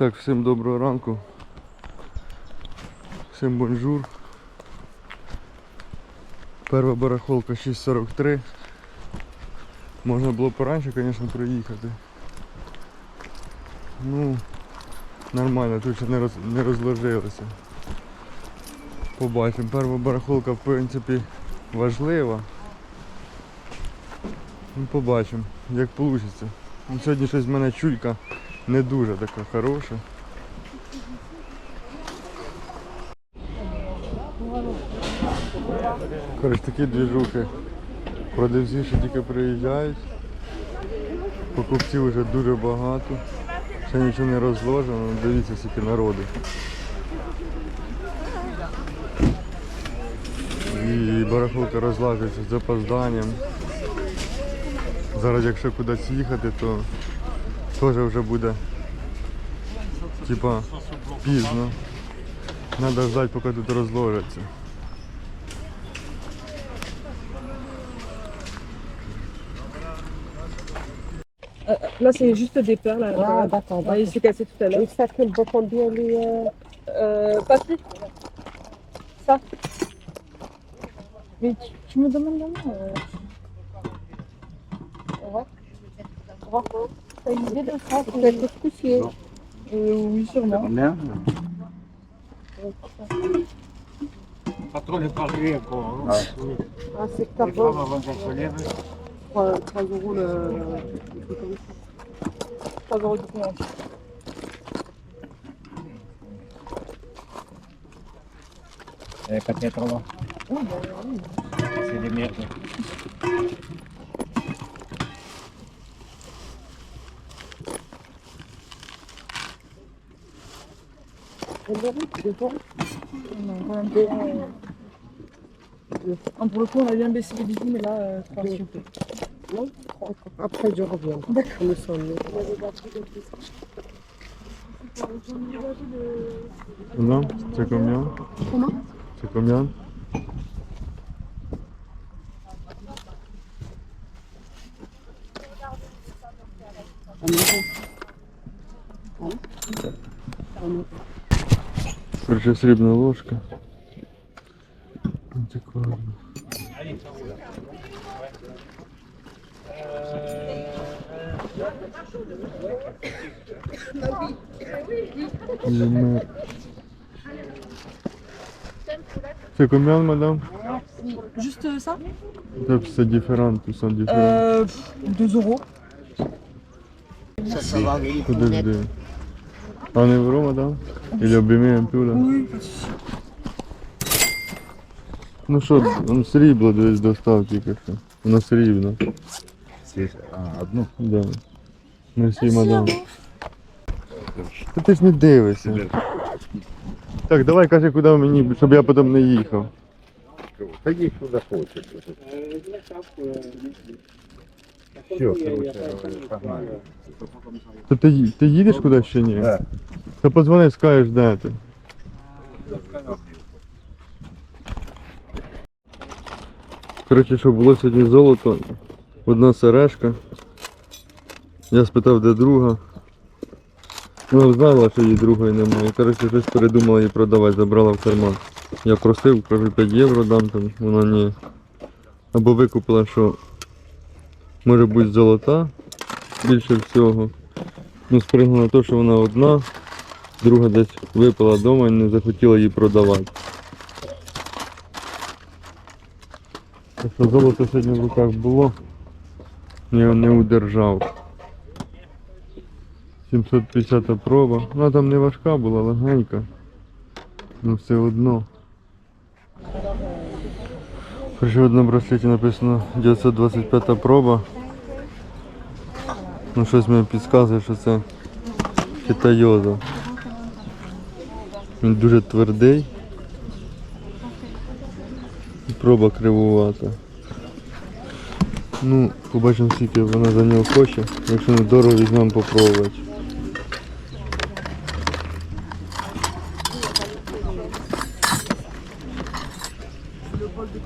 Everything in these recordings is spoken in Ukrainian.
Так, всім доброго ранку. Всім бонжур. Перша барахолка 6.43. Можна було пораньше, звісно, приїхати. Ну, нормально, тут ще не, роз, не розложилося. Побачимо. Перша барахолка в принципі важлива. Ну, побачимо, як вийде. Сьогодні щось в мене чуйка не дуже така хороша. Коротше, такі двіжухи. Продавці ще тільки приїжджають. Покупців вже дуже багато. Ще нічого не розложено, дивіться скільки народу. І барахолка розлажується з запозданням. Зараз якщо кудись їхати, то теж вже буде типа пізно. Треба ждати, поки тут розложиться. Euh, Là, c'est juste des perles. Là, Ah, là. d'accord. Ouais, il s'est cassé tout à l'heure. Et ça qu'elle vaut combien les. euh, Euh, papy Ça Mais tu, tu me demandes la main euh. Ouais. Ouais. T'as une idée de ça Peut-être couscoussier. euh, Oui, sûrement. Combien Pas trop les parler encore. hein. Ah, c'est Les femmes 40, avant qu'on se lève. 3, 3 euros le. le truc comme ça. 3 euros du coup. Eh, peut-être là. C'est des merdes. Elle est riche, c'est bon. Non, quand même pas, euh, non, pour le coup, on a bien baissé les bisous, mais là, euh, 3 s'il vous plaît. Non Après, je reviens. D'accord. Me sonne. Non C'est combien Comment C'est combien Короче, срібна ложка. Антикварна. Лимер. C'est combien, madame Juste euh, ça Ça, C'est différent, tout ça différent. euh, 2 euros. Подожди. А не вру, мадам? Или обіймаємо пюля? Oui, pas de souci. Ну що, он срібло десь достав тільки що. Воно срібно. А, одну. Да. Мерсі, мадам. Та ти ж не дивишся. Так, давай кажи, куди мені, щоб я потім не їхав. Та їх куди хочеш. Все, короче, погнали. То ти, ти їдеш кудись ще ні? Да. То позвони, скажеш, де ти. Коротше, що було сьогодні золото, одна сережка. Я спитав, де друга. Вона знала, що її другої немає. Коротше, щось передумала її продавати, забрала в карман. Я просив, кажу, 5 євро дам там, вона ні. Або викупила, що може бути золота більше всього. Ну, спригнула на те, що вона одна, друга десь випила вдома і не захотіла її продавати. Так що золото сьогодні в руках було, я його не удержав. 750 проба. Вона там не важка була, легенька. Ну все одно. При одному браслеті написано 925 проба. Ну щось мені підказує, що це китайоза. Він дуже твердий. Проба кривувата. Ну, побачимо скільки вона за нього хоче. Якщо не дорого візьмемо попробувати. écoles de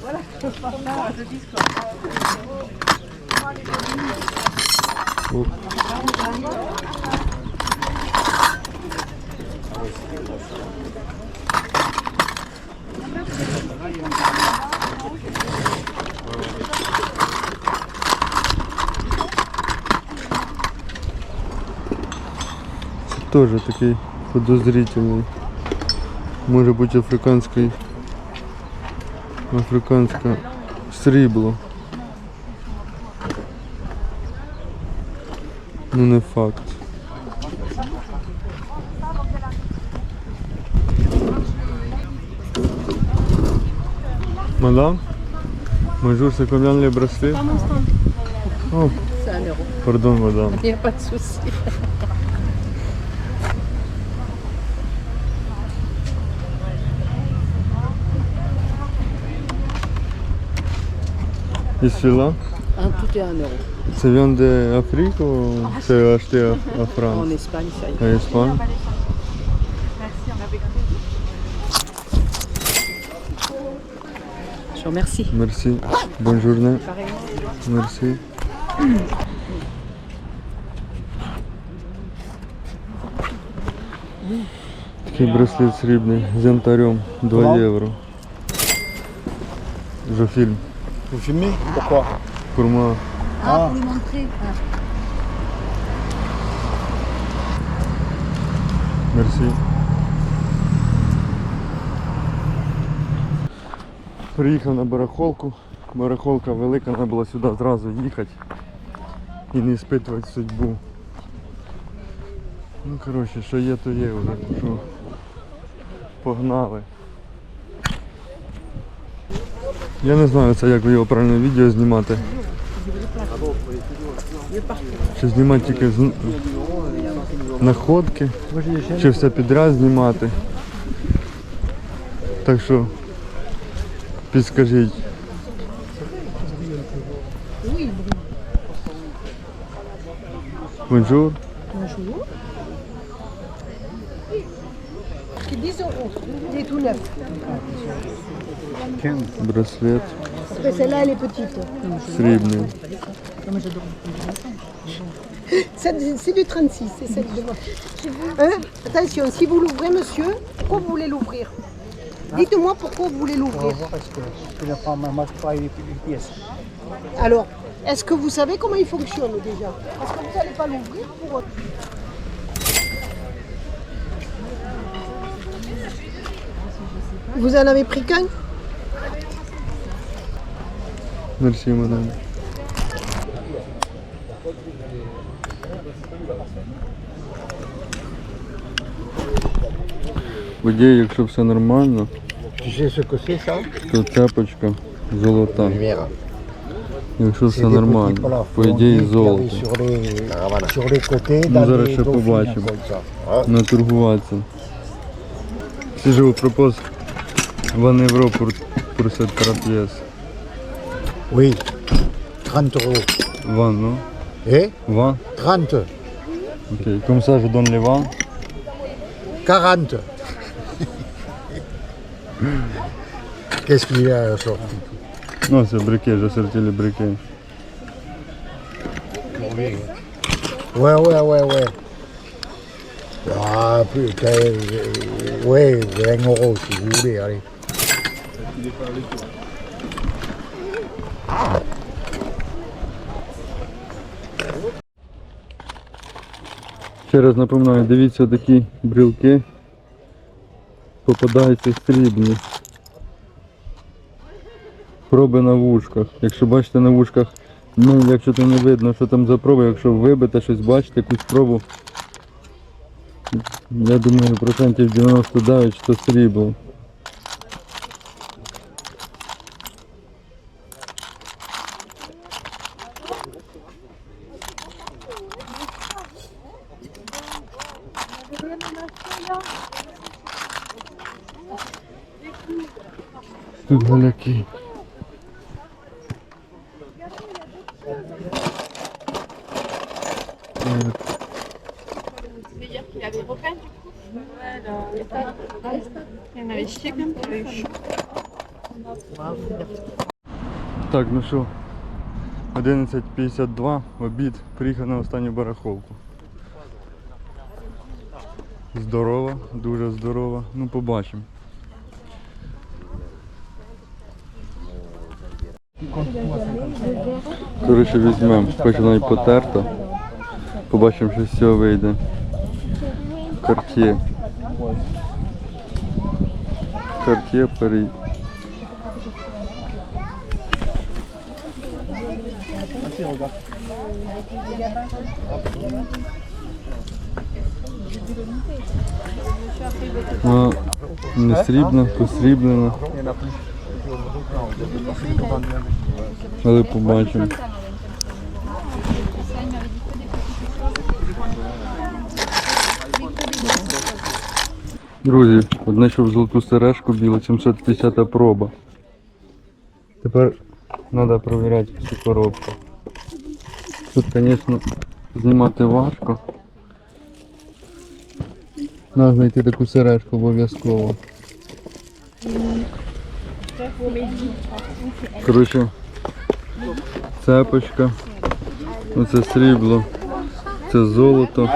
voilà, je dis quoi. Oh. Теж такий подозрительний. Може бути африканський. Африканське срібло. Ну не факт. Мадам Bonjour, c'est combien les bracelets Oh, pardon madame. Il n'y a pas de souci. Et celui-là Un, tout est un euro. Ça vient d'Afrique ou c'est acheté à, à En Espagne, ça y est. En Espagne Je vous remercie. Merci. Bonne journée. Merci. Такий браслет срібний з янтарем 2 євро. Жофільм. Vous filmez Pourquoi Курма. Ah, pour lui montrer. Мерсі. Приїхав на барахолку. Барахолка велика, треба було сюди одразу їхати і не спитувати судьбу. Ну коротше, що є, то є вже. Що? Погнали. Я не знаю це як його правильно відео знімати. Чи знімати тільки з... находки. Чи все підряд знімати. Так що підскажіть. Бонжур. Bonjour. 10 euros. Il est tout neuf. Браслет Après, celle-là, elle est petite. срібний. Celle- C'est du 36, c'est celle de moi. Hein Attention, si vous l'ouvrez, monsieur, pourquoi vous voulez l'ouvrir Dites-moi pourquoi vous voulez On va l'ouvrir. voir est-ce que je peux prendre ma pas une pièce. Alors, est-ce que vous savez comment il fonctionne déjà Parce que vous n'allez pas l'ouvrir pour... Vous en avez pris qu'un Мерсі, мадам. Водій, якщо все нормально, то цепочка золота. Якщо все нормально, по ідеї золото. Ну, dans зараз ще побачимо. comme ça. Наторгуватися. Si je vous propose Oui, 30 euros. 20, non Et 20 30, Ok. Comme ça, je donne les 20. 40. Qu'est-ce qu'il y a sorti Non, c'est briquet, j'ai sorti les briquets. Ouais, ouais, ouais, ouais. Ah, putain, ouais, 20 euros si vous voulez, allez. Ще раз напоминаю, дивіться такі брілки. Попадаються срібні. Проби на вушках. Якщо бачите на вушках, ну якщо то не видно, що там за проба, якщо вибите щось бачите, якусь пробу. Я думаю, процентів 99 що срібло. Un peu. Так, ну що, 11.52, обід, приїхав на останню барахолку. Здорова, дуже здорова. Ну побачимо. Коротше, візьмемо, хоч вона і потерта. Побачимо, що з цього вийде. Картє. Картє перей. Не срібна, посріблена. Але побачимо. Друзі, однайшов золоту сережку білу, 750 проба. Тепер треба перевіряти всю коробку. Тут, звісно, знімати важко. Треба знайти таку сережку обов'язково. Коротше, цепочка. Оце срібло. Це золото.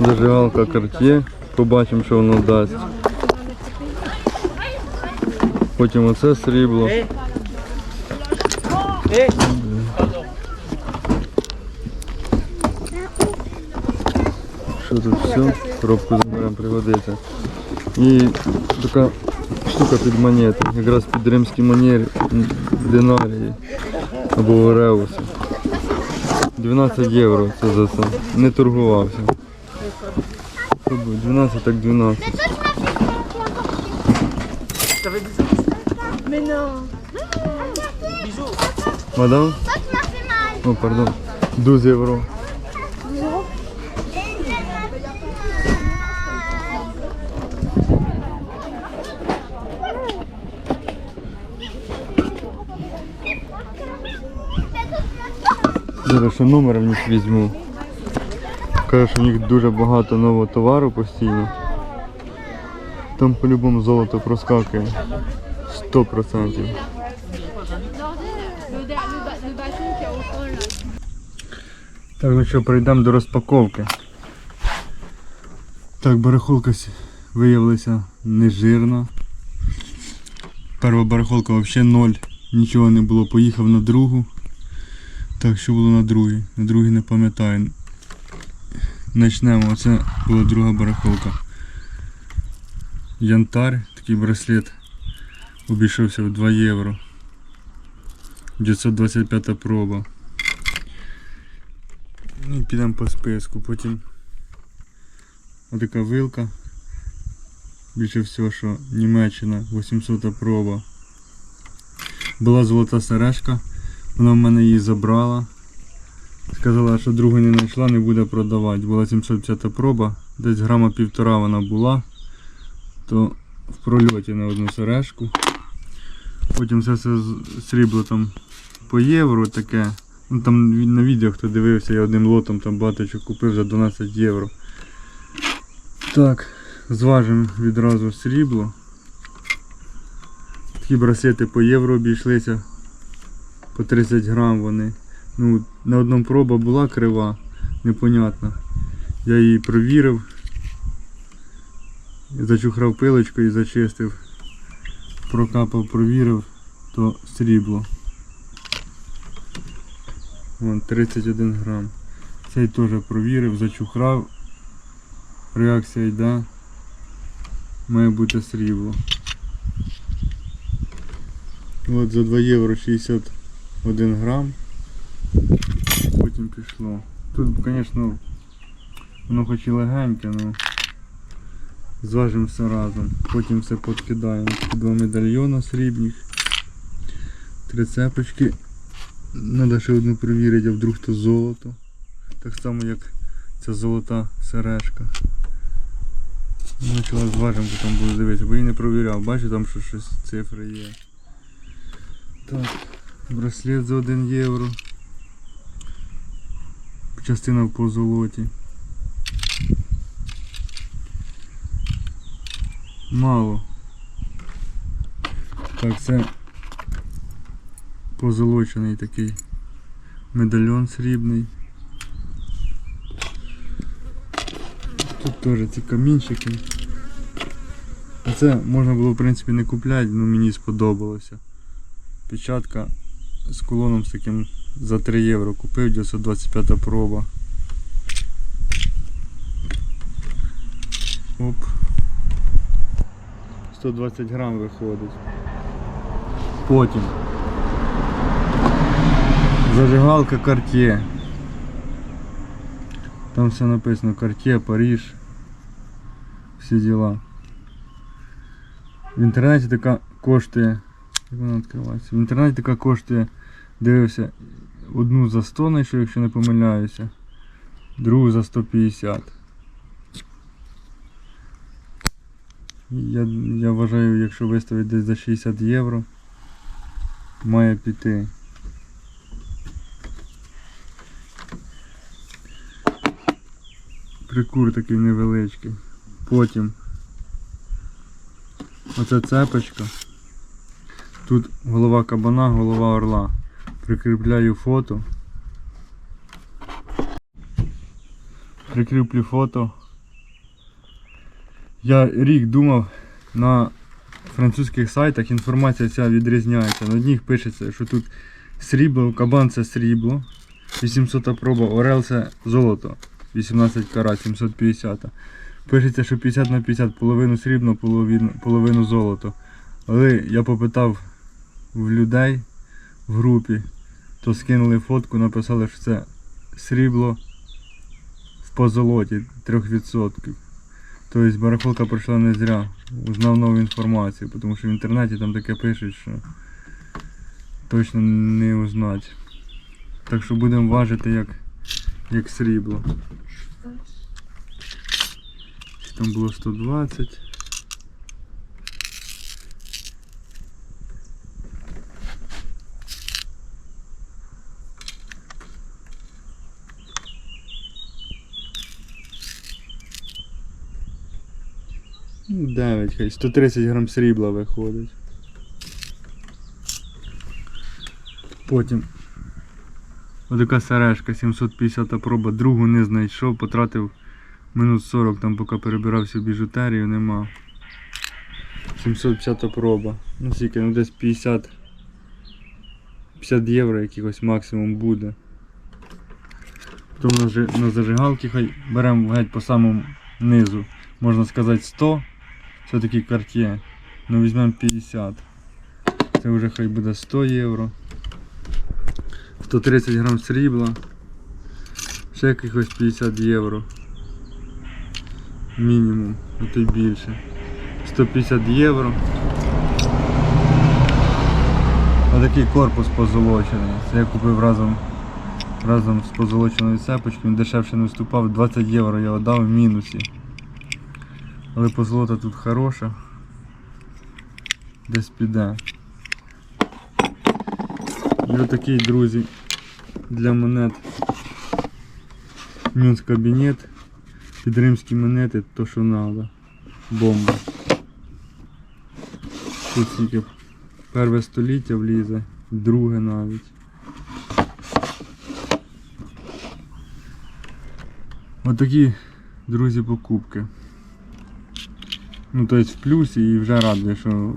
Зажигалка Cartier. Побачимо, що воно дасть. Потім оце срібло. Що тут все? Коробку заберемо, пригодиться. І така штука під монети. Якраз під римські монері, м, динарії або реуси. 12 євро це за це. Не торгувався. 12 так 12. Мадам? О, пардон. 12 євро. Зараз ще номер в них візьму. Каже, що в них дуже багато нового товару постійно. Там по-любому золото проскакує. 100%. Так, ну що, перейдемо до розпаковки. Так, барахолка виявилася нежирна. Перша барахолка взагалі ноль. Нічого не було, поїхав на другу. Так, що було на другій? На другій не пам'ятаю. Начнемо. Оце була друга барахолка. Янтар, такий браслет. Обійшовся в 2 євро. 925 проба. Ну підемо по списку. Потім отака вилка. Більше всього, що Німеччина 800 проба. Була золота сережка. Вона в мене її забрала. Сказала, що другу не знайшла, не буде продавати. Була 750 проба, десь грама півтора вона була, то в прольоті на одну сережку. Потім це все з- срібло там по євро таке. Ну там на відео хто дивився, я одним лотом там багато купив за 12 євро. Так, зважимо відразу срібло. Такі браслети по євро обійшлися по 30 грам вони. Ну, на одному проба була крива, непонятна. Я її провірив, зачухрав пилочкою і зачистив. Прокапав, провірив, то срібло. Вон 31 грам. Цей теж провірив, зачухрав. Реакція йде. Має бути срібло. От за 2 євро 61 грам. Потім пішло. Тут, звісно, воно хоч і легеньке, але зважимо все разом. Потім все підкидаємо. Два медальйона срібних. Три цепочки. Треба ще одну перевірити, а вдруг то золото. Так само як ця золота сережка. Почала зважимо, потім буду дивитися, бо я не провіряв. Бачу там що щось цифри є. Так, браслет за 1 євро. Частина по золоті. Мало. Так, це Позолочений такий медальйон срібний. Тут теж ці камінчики. Це можна було в принципі не купляти, але мені сподобалося. Печатка з кулоном з таким за 3 євро купив, 925 проба. Оп. 120 грам виходить. Потім. Зажигалка Cartier. Там все написано Cartier, Париж. Всі діла. В інтернеті така коштує. Як вона відкривається? В інтернеті така коштує, дивився, одну за 100 знайшов, якщо не помиляюся, другу за 150. Я, я вважаю, якщо виставити десь за 60 євро, має піти. Прикур такий невеличкий. Потім оця цепочка. Тут голова кабана, голова орла. Прикріпляю фото. Прикріплю фото. Я рік думав на французьких сайтах інформація ця відрізняється. На одних пишеться, що тут срібло, кабан це срібло, 800 проба, орел це золото, 18 карат, 750. Пишеться, що 50 на 50, половину срібло, половину, половину золото. Але я попитав в людей в групі, то скинули фотку, написали, що це срібло в позолоті 3%. Тобто барахолка пройшла не зря. Узнав нову інформацію, тому що в інтернеті там таке пишуть, що точно не узнать. Так що будемо важити як, як срібло. Там було 120. 9 хай, 130 грам срібла виходить. Потім отака сережка 750 проба, другу не знайшов, потратив минут 40 там поки перебирався біжутерію, нема. 750 проба. Ну скільки, ну десь 50 50 євро якихось максимум буде. Потім на зажигалки хай беремо геть по самому низу. Можна сказати 100. Все-таки Cartier. Ну візьмемо 50. Це вже хай буде 100 євро. 130 грам срібла. Ще якихось 50 євро. Мінімум, а то й більше. 150 євро. Отакий корпус позолочений. Це я купив разом, разом з позолоченою цепочкою. Він дешевше не вступав. 20 євро я віддав в мінусі. Але позолота тут хороша. Десь піде. І отакий, друзі, для монет. Мюнс кабінет. Під римські монети, то що треба. Бомба. Тут тільки перше століття влізе, друге навіть. Отакі, друзі, покупки. Ну, тобто в плюсі і вже радий, що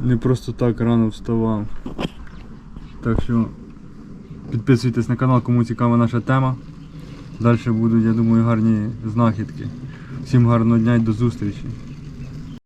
не просто так рано вставав. Так що підписуйтесь на канал, кому цікава наша тема. Далі будуть, я думаю, гарні знахідки. Всім гарного дня і до зустрічі.